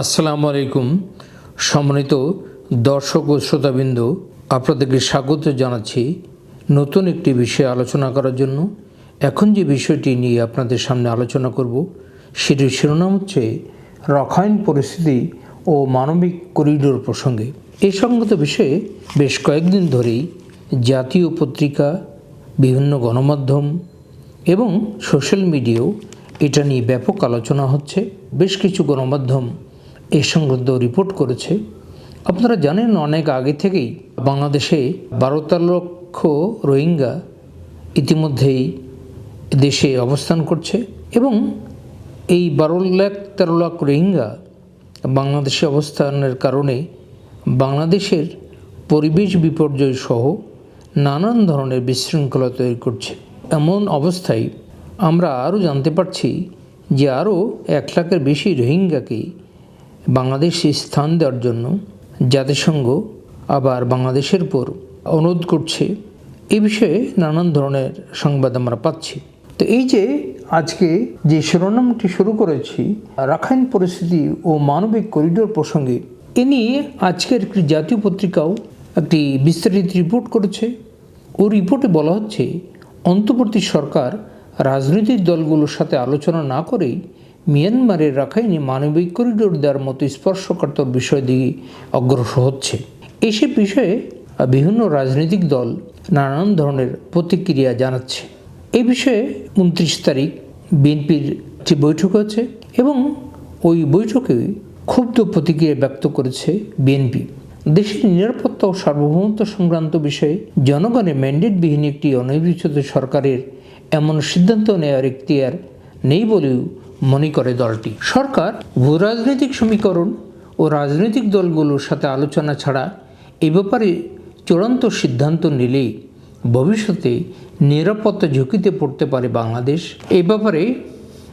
আসসালামু আলাইকুম। সম্মানিত দর্শক ও শ্রোতাবৃন্দ, আপনাদেরকে স্বাগত জানাচ্ছি নতুন একটি বিষয়ে আলোচনা করার জন্য। এখন যে বিষয়টি নিয়ে আপনাদের সামনে আলোচনা করব, সেটির শিরোনাম হচ্ছে রসায়ন পরিস্থিতি ও মানবিক করিডোর প্রসঙ্গে। এই সংগত বিষয়ে বেশ কয়েকদিন ধরেই জাতীয় পত্রিকা, বিভিন্ন গণমাধ্যম এবং সোশ্যাল মিডিয়াও এটা নিয়ে ব্যাপক আলোচনা হচ্ছে। বেশ কিছু গণমাধ্যম এই সংক্রান্ত রিপোর্ট করেছে। আপনারা জানেন অনেক আগে থেকেই বাংলাদেশে বারো তেরো লক্ষ রোহিঙ্গা ইতিমধ্যেই দেশে অবস্থান করছে এবং এই বারো লাখ, তেরো লাখ রোহিঙ্গা বাংলাদেশে অবস্থানের কারণে বাংলাদেশের পরিবেশ বিপর্যয় সহ নানান ধরনের বিশৃঙ্খলা তৈরি করছে। এমন অবস্থায় আমরা আরও জানতে পারছি যে আরও এক লাখের বেশি রোহিঙ্গাকে বাংলাদেশে স্থান দেওয়ার জন্য জাতিসংঘ আবার বাংলাদেশের উপর অনুরোধ করছে। এ বিষয়ে নানান ধরনের সংবাদ আমরা পাচ্ছি। তো এই যে আজকে যে শিরোনামটি শুরু করেছি, রাখাইন পরিস্থিতি ও মানবিক করিডোর প্রসঙ্গে, এ নিয়ে আজকের একটি জাতীয় পত্রিকাও একটি বিস্তারিত রিপোর্ট করেছে। ও রিপোর্টে বলা হচ্ছে, অন্তর্বর্তী সরকার রাজনৈতিক দলগুলোর সাথে আলোচনা না করেই মিয়ানমারের রাখাইনে মানবিক করিডোর দেওয়ার মতো স্পর্শকাতর বিষয় দিকে অগ্রসর হচ্ছে। এসব বিষয়ে বিভিন্ন রাজনৈতিক দল নানান ধরনের প্রতিক্রিয়া জানাচ্ছে। এই বিষয়ে উনত্রিশ তারিখ বিএনপির যে বৈঠক হয়েছে এবং ওই বৈঠকে ক্ষুব্ধ প্রতিক্রিয়া ব্যক্ত করেছে বিএনপি। দেশের নিরাপত্তা ও সার্বভৌমত্ব সংক্রান্ত বিষয়ে জনগণের ম্যান্ডেটবিহীন একটি অনির্বাচিত সরকারের এমন সিদ্ধান্ত নেওয়ার এখতিয়ার নেই বলেও মনে করে দলটি। সরকার ভূরাজনৈতিক সমীকরণ ও রাজনৈতিক দলগুলোর সাথে আলোচনা ছাড়া এ ব্যাপারে চূড়ান্ত সিদ্ধান্ত নিলেই ভবিষ্যতে নিরাপত্তা ঝুঁকিতে পড়তে পারে বাংলাদেশ। এ ব্যাপারে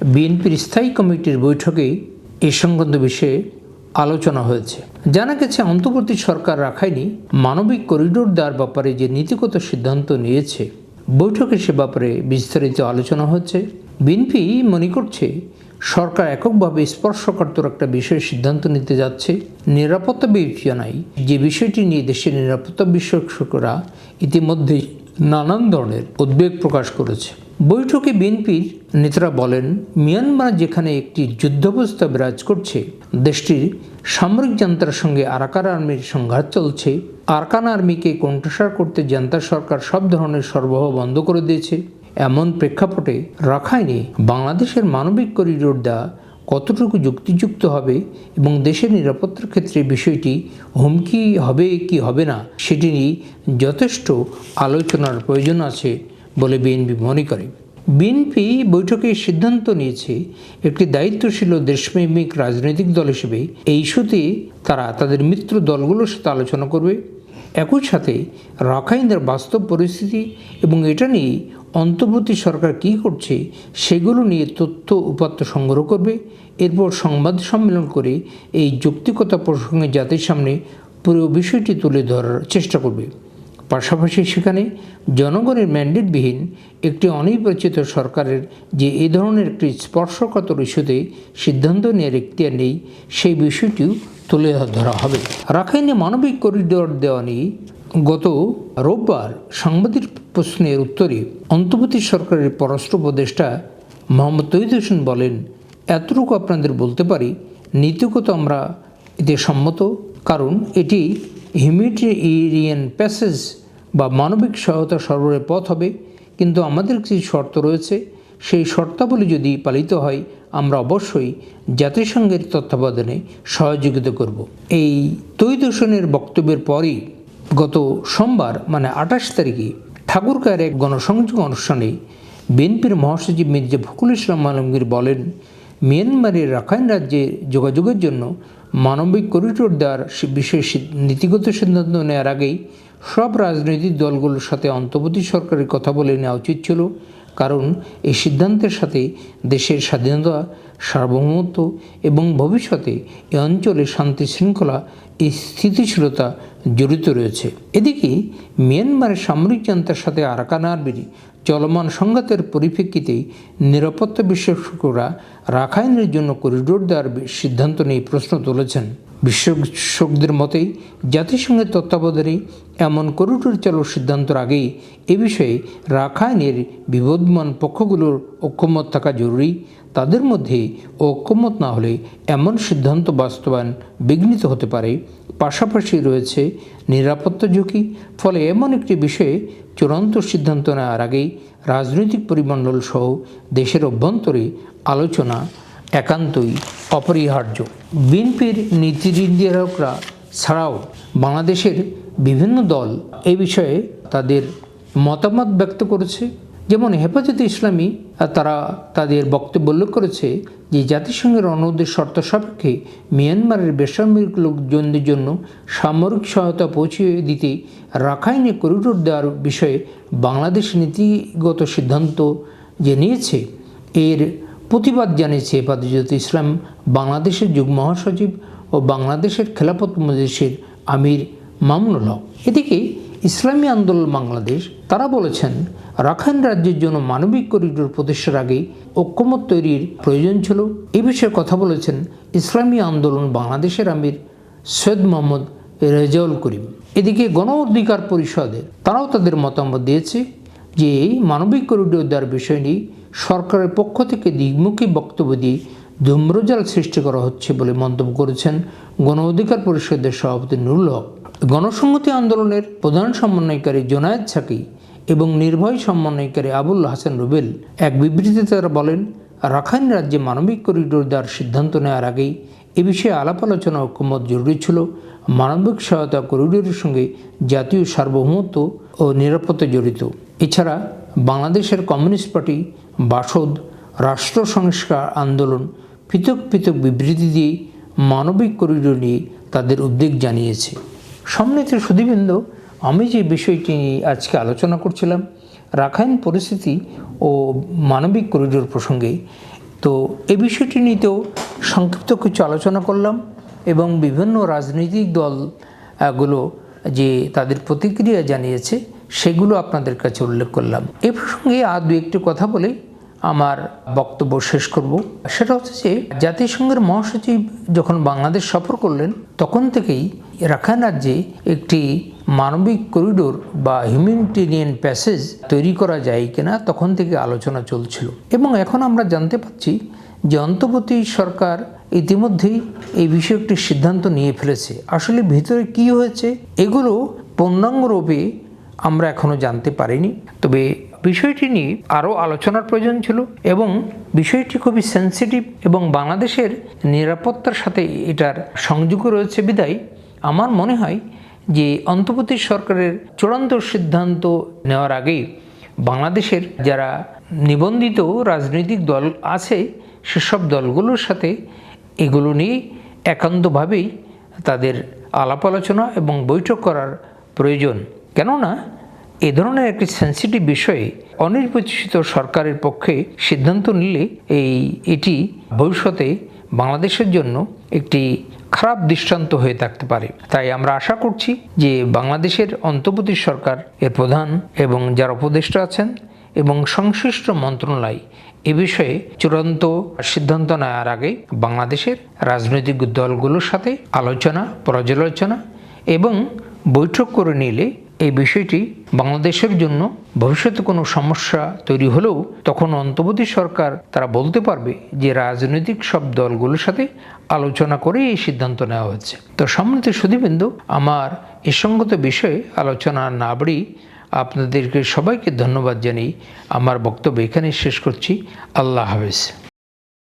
বিএনপির স্থায়ী কমিটির বৈঠকে এ সংক্রান্ত বিষয়ে আলোচনা হয়েছে। জানা গেছে, অন্তর্বর্তী সরকার রাখায়নি মানবিক করিডোর দেওয়ার ব্যাপারে যে নীতিগত সিদ্ধান্ত নিয়েছে, বৈঠকে সে ব্যাপারে বিস্তারিত আলোচনা হচ্ছে। বিএনপি মনে করছে সরকার এককভাবে স্পর্শকাতর একটা বিষয়ে সিদ্ধান্ত নিতে যাচ্ছে। নিরাপত্তা বিবেচনায় যে বিষয়টি নিয়ে দেশের নিরাপত্তা বিশেষজ্ঞরা ইতিমধ্যেই নানান ধরনের উদ্বেগ প্রকাশ করেছে। বৈঠকে বিএনপির নেতারা বলেন, মিয়ানমার যেখানে একটি যুদ্ধাবস্থা বিরাজ করছে, দেশটির সামরিক জান্তার সঙ্গে আরাকান আর্মির সংঘাত চলছে। আরকান আর্মিকে কণ্ঠসার করতে জান্তার সরকার সব ধরনের সরবরাহ বন্ধ করে দিয়েছে। এমন প্রেক্ষাপটে রাখাইনে বাংলাদেশের মানবিক করিডোর দেওয়া কতটুকু যুক্তিযুক্ত হবে এবং দেশের নিরাপত্তার ক্ষেত্রে বিষয়টি হুমকি হবে কি হবে না, সেটি নিয়ে যথেষ্ট আলোচনার প্রয়োজন আছে বলে বিএনপি মনে করে। বিএনপি বৈঠকে সিদ্ধান্ত নিয়েছে, একটি দায়িত্বশীল দেশপ্রেমিক রাজনৈতিক দল হিসেবে এই ইস্যুতে তারা তাদের মিত্র দলগুলোর সাথে আলোচনা করবে। একই সাথে রাখাইনদের বাস্তব পরিস্থিতি এবং এটা নিয়ে অন্তর্বর্তী সরকার কী করছে সেগুলো নিয়ে তথ্য উপাত্ত সংগ্রহ করবে, এরপর সংবাদ সম্মেলন করে এই যৌক্তিকতা প্রসঙ্গে জাতির সামনে পুরো বিষয়টি তুলে ধরার চেষ্টা করবে। পাশাপাশি সেখানে জনগণের ম্যান্ডেটবিহীন একটি অনির্বাচিত সরকারের যে এ ধরনের একটি স্পর্শকাতর ইস্যুতে সিদ্ধান্ত নেওয়ার এখতিয়ার নেই, সেই বিষয়টিও তুলে ধরা হবে। রাখাইনে মানবিক করিডোর দেওয়া নিয়ে গত রোববার সাংবাদিক প্রশ্নের উত্তরে অন্তর্বর্তী সরকারের পররাষ্ট্র উপদেষ্টা মোহাম্মদ তৈদ হোসেন বলেন, এতটুকু আপনাদের বলতে পারি, নীতিগত আমরা এতে সম্মত, কারণ এটি হিউম্যানিটেরিয়ান প্যাসেজ বা মানবিক সহায়তা সরবরাহের পথ হবে। কিন্তু আমাদের কিছু শর্ত রয়েছে। সেই শর্তাবলী যদি পালিত হয়, আমরা অবশ্যই জাতিসংঘের তত্ত্বাবধানে সহযোগিতা করব। এই তৈদূষণের বক্তব্যের পরই গত সোমবার মানে আঠাশ তারিখে ঠাকুরকার এক গণসংযোগ অনুষ্ঠানে বিএনপির মহাসচিব মির্জা ফখরুল ইসলাম আলমগীর বলেন, মিয়ানমারের রাখাইন রাজ্যে যোগাযোগের জন্য মানবিক করিডোর দেওয়ার বিশেষ নীতিগত সিদ্ধান্ত নেওয়ার আগেই সব রাজনৈতিক দলগুলোর সাথে অন্তর্বর্তী সরকারের কথা বলে নেওয়া উচিত ছিল। কারণ এই সিদ্ধান্তের সাথে দেশের স্বাধীনতা সার্বভৌমত্ব এবং ভবিষ্যতে এ অঞ্চলে শান্তি শৃঙ্খলা এই স্থিতিশীলতা জড়িত রয়েছে। এদিকে, মিয়ানমারের সামরিক যন্ত্রের সাথে আরাকান আরবির চলমান সংঘাতের পরিপ্রেক্ষিতে নিরাপত্তা বিশেষজ্ঞরা রাখাইনের জন্য করিডোর দেওয়ার সিদ্ধান্ত নিয়ে প্রশ্ন তুলেছেন। বিশেষজ্ঞদের মতেই জাতিসংঘের তত্ত্বাবধানে এমন করিডোর চালুর সিদ্ধান্তর আগেই এ বিষয়ে রাখাইনের বিবদমান পক্ষগুলোর ঐক্যমত থাকা জরুরি। তাদের মধ্যে ঐক্যমত না হলে এমন সিদ্ধান্ত বাস্তবায়ন বিঘ্নিত হতে পারে। পাশাপাশি রয়েছে নিরাপত্তা ঝুঁকি। ফলে এমন একটি বিষয়ে চূড়ান্ত সিদ্ধান্ত নেওয়ার আগেই রাজনৈতিক পরিমণ্ডল সহ দেশের অভ্যন্তরে আলোচনা একান্তই অপরিহার্য। বিএনপির নীতি নির্ধারকরা ছাড়াও বাংলাদেশের বিভিন্ন দল এই বিষয়ে তাদের মতামত ব্যক্ত করেছে। যেমন হেফাজতে ইসলামী তারা তাদের বক্তব্য উল্লেখ করেছে যে জাতিসংঘের অনুরোধের শর্ত সাপেক্ষে মিয়ানমারের বেসামরিক লোকজনদের জন্য সামরিক সহায়তা পৌঁছে দিতে রাখাইনে করিডোর দেওয়ার বিষয়ে বাংলাদেশ নীতিগত সিদ্ধান্ত যে নিয়েছে, এর প্রতিবাদ জানিয়েছে হেফাজত ইসলাম বাংলাদেশের যুগ মহাসচিব ও বাংলাদেশের খেলাপথ মজলিসের আমির মামুনুল হক। এদিকে ইসলামী আন্দোলন বাংলাদেশ, তারা বলেছেন, রাখাইন রাজ্যের জন্য মানবিক করিডোর প্রতিষ্ঠার আগে ঐক্যমত তৈরির প্রয়োজন ছিল। এ বিষয়ে কথা বলেছেন ইসলামী আন্দোলন বাংলাদেশের আমির সৈয়দ মোহাম্মদ রেজাউল করিম। এদিকে গণ অধিকার পরিষদের তারাও তাদের মতামত দিয়েছে যে এই মানবিক করিডোর দেওয়ার বিষয় নিয়ে সরকারের পক্ষ থেকে দিকমুখী বক্তব্য দিয়ে ধূম্রজাল সৃষ্টি করা হচ্ছে বলে মন্তব্য করেছেন গণ অধিকার পরিষদের সভাপতি নুরুল হক। গণসংহতি আন্দোলনের প্রধান সমন্বয়কারী জোনায়েদ সাকি এবং নির্ভয় সমন্বয়কারী আবুল হাসান রুবেল এক বিবৃতিতে তারা বলেন, রাখাইন রাজ্যে মানবিক করিডোর দেওয়ার সিদ্ধান্ত নেওয়ার আগেই এ বিষয়ে আলাপ আলোচনা ঐক্যমত জরুরি ছিল। মানবিক সহায়তা করিডোরের সঙ্গে জাতীয় সার্বভৌমত্ব ও নিরাপত্তা জড়িত। এছাড়া বাংলাদেশের কমিউনিস্ট পার্টি, বাসদ, রাষ্ট্র সংস্কার আন্দোলন পৃথক পৃথক বিবৃতি দিয়ে মানবিক করিডোর নিয়ে তাদের উদ্বেগ জানিয়েছে। সম্মিলিত সুদীবৃন্দ আমি যে বিষয়টি নিয়ে আজকে আলোচনা করছিলাম, রাখাইন পরিস্থিতি ও মানবিক করিডোর প্রসঙ্গে, তো এ বিষয়টি নিয়েও সংক্ষিপ্ত কিছু আলোচনা করলাম এবং বিভিন্ন রাজনৈতিক দলগুলো যে তাদের প্রতিক্রিয়া জানিয়েছে সেগুলো আপনাদের কাছে উল্লেখ করলাম। এ প্রসঙ্গে আর দু একটি কথা বলে, আমার বক্তব্য শেষ করব। সেটা হচ্ছে যে, জাতিসংঘের মহাসচিব যখন বাংলাদেশ সফর করলেন, তখন থেকেই রাখাইন রাজ্যে একটি মানবিক করিডোর বা হিউম্যানিটেরিয়ান প্যাসেজ তৈরি করা যায় কিনা তখন থেকে আলোচনা চলছিল। এবং এখন আমরা জানতে পাচ্ছি যে, অন্তর্বর্তী সরকার ইতিমধ্যেই এই বিষয়ে একটি সিদ্ধান্ত নিয়ে ফেলেছে। আসলে ভিতরে কি হয়েছে? এগুলো পূর্ণাঙ্গ রূপে আমরা এখনও জানতে পারিনি। তবে বিষয়টি নিয়ে আরও আলোচনার প্রয়োজন ছিল এবং বিষয়টি খুবই সেন্সিটিভ এবং বাংলাদেশের নিরাপত্তার সাথে এটার সংযোগ রয়েছে বিদায়। আমার মনে হয় যে অন্তর্বর্তী সরকারের চূড়ান্ত সিদ্ধান্ত নেওয়ার আগেই বাংলাদেশের যারা নিবন্ধিত রাজনৈতিক দল আছে, সেসব দলগুলোর সাথে এগুলো নিয়ে একান্তভাবেই তাদের আলাপ আলোচনা এবং বৈঠক করার প্রয়োজন। কেননা, এ ধরনের একটি সেন্সিটিভ বিষয়ে অনির্বাচিত সরকারের পক্ষে সিদ্ধান্ত নিলে এই, এটি ভবিষ্যতে বাংলাদেশের জন্য একটি খারাপ দৃষ্টান্ত হয়ে থাকতে পারে। তাই আমরা আশা করছি যে বাংলাদেশের অন্তর্বর্তী সরকার, এর প্রধান এবং যারা উপদেষ্টা আছেন এবং সংশ্লিষ্ট মন্ত্রণালয় এ বিষয়ে চূড়ান্ত সিদ্ধান্ত নেওয়ার আগে বাংলাদেশের রাজনৈতিক দলগুলোর সাথে আলোচনা, পর্যালোচনা এবং বৈঠক করে নিলে এই বিষয়টি বাংলাদেশের জন্য ভবিষ্যতে কোনো সমস্যা তৈরি হলেও তখন অন্তর্বর্তী সরকার তারা বলতে পারবে যে রাজনৈতিক সব দলগুলোর সাথে আলোচনা করে এই সিদ্ধান্ত নেওয়া হয়েছে। তো সম্মানিত সুদীবিন্দু আমার এ সঙ্গত বিষয়ে আলোচনা না বাড়ি আপনাদেরকে সবাইকে ধন্যবাদ জানিয়ে আমার বক্তব্য এখানে শেষ করছি। আল্লাহ হাফেজ।